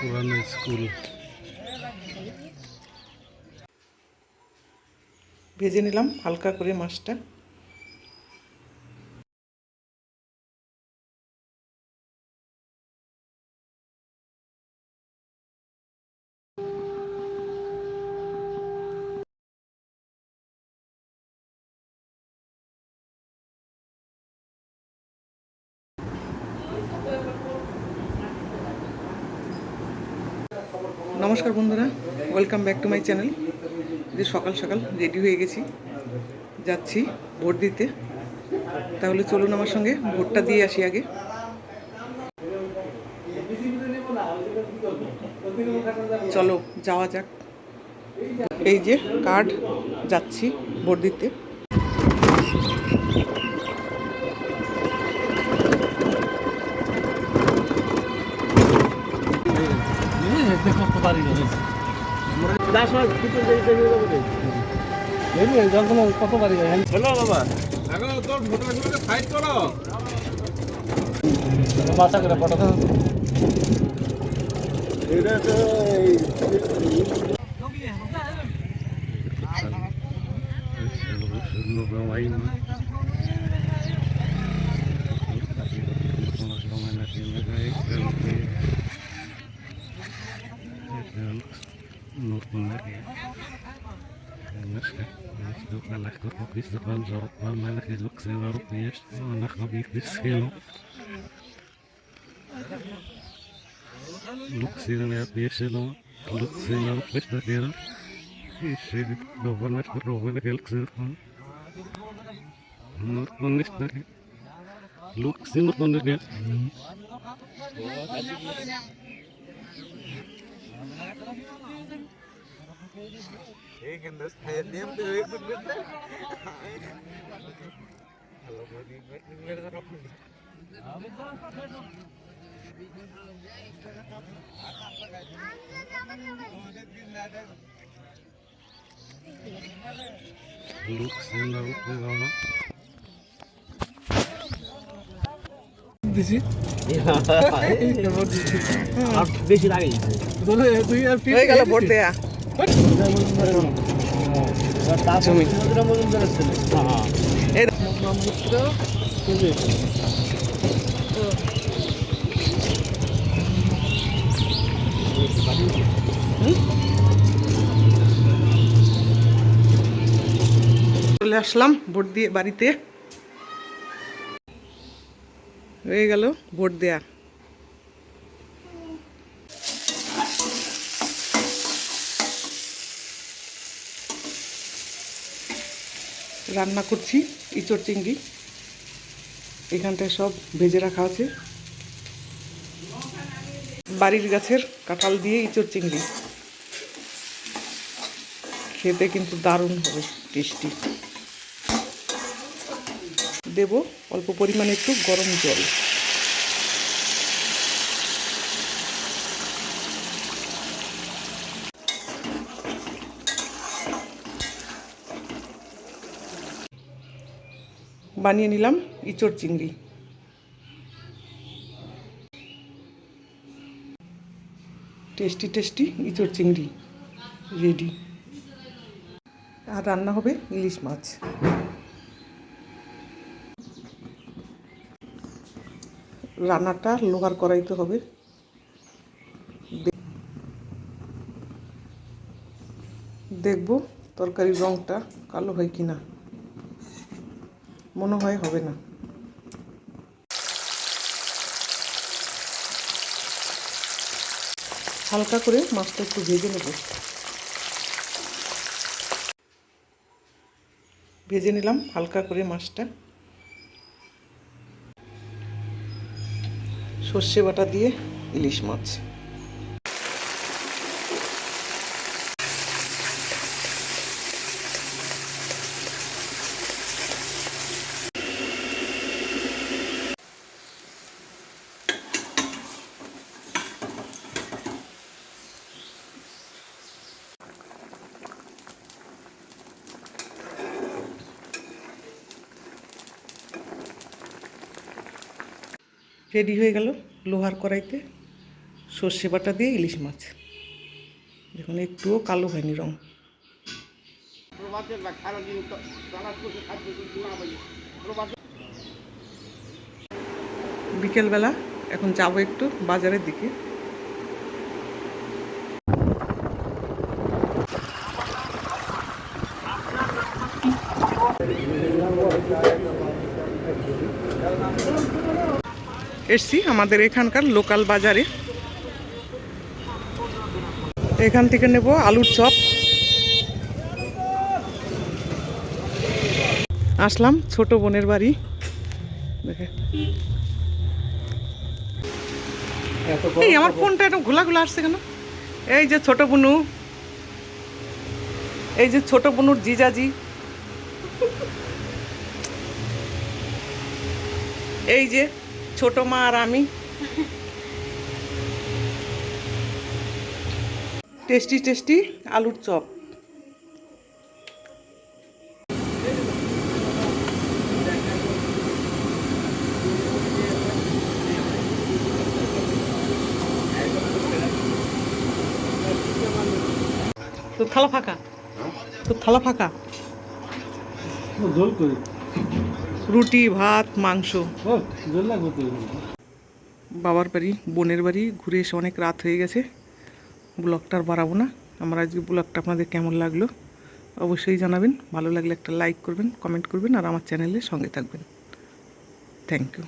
পুরানো স্কুল। ভেজে নিলাম হালকা করে মাছটা। নমস্কার বন্ধুরা welcome back to my channel যে সকাল সকাল রেডি হয়ে গেছি, যাচ্ছি ভোট দিতে। তাহলে চলুন আমার সঙ্গে, ভোটটা দিয়ে আসি আগে। চলো, যাওয়া যাক। এই যে কার্ড যাচ্ছি ভোট দিতে। কত বাড়ি হলো বাবা এখন তোর ভোটারগুলোকে ফাইট করো বাসা করে ফটো এটা তো is wel zo, wel mijn is ook zijn waarop niet eerst. En dan gaat hier weer schelen. Look zien we het weer schelen. Look zien we het weer schelen. Ik zie de roven niet দিছি বেশি লাগে হয়ে গেল vote দেয়া জমি এই ব্রহ্মপুত্র চলে আসলাম vote দিয়ে বাড়িতে। হয়ে গেল ভোট দেয়া। রান্না করছি, ইঁচড় চিংড়ি। এখানটায় সব ভেজে রাখা আছে। বাড়ির গাছের কাঁঠাল দিয়ে ইঁচড় চিংড়ি। খেতে কিন্তু দারুণ হবে, টেস্টি। দেব অল্প পরিমাণে একটু গরম জল। বানিয়ে নিলাম ইঁচড় চিংড়ি। টেস্টি টেস্টি ইঁচড় চিংড়ি রেডি আর রান্না হবে ইলিশ মাছ। রান্নাটা লোহার কড়াইতে হবে। দেখব তরকারির রঙটা কালো হয় কি না মনে হয় হবে না। হালকা করে মাছটা একটু ভেজে নেব। ভেজে নিলাম হালকা করে মাছটা। সর্ষে বাটা দিয়ে ইলিশ মাছ। রেডি হয়ে গেল লোহার কড়াইতে সর্ষে বাটা দিয়ে ইলিশ মাছ। দেখুন, একটুও কালো হয়নি রং। বিকেলবেলা এখন যাব একটু বাজারের দিকে। এসছি আমাদের এখানকার লোকাল বাজারে। এখান থেকে নেব আলুর চপ। আসলাম ছোট বোনের বাড়ি। এই আমার ফোনটা একটু ঘোলা ঘোলা আসছে কেন? এই যে ছোট বুনু। এই যে ছোট বুনুর জিজাজি। এই যে ছোট মা আর আমি। টেস্টি টেস্টি আলুর চপ। তোর থালা ফাঁকা? তোর থালা ফাঁকা? রুটি ভাত মাংস। বাবার বাড়ি বোনের বাড়ি ঘুরে এসে অনেক রাত হয়ে গেছে। ব্লগটা আর বাড়াবো না। আমার আজকে ব্লগটা আপনাদের কেমন লাগল অবশ্যই জানাবেন। ভালো লাগলে একটা লাইক করবেন কমেন্ট করবেন আর আমার চ্যানেলে সঙ্গে থাকবেন। Thank you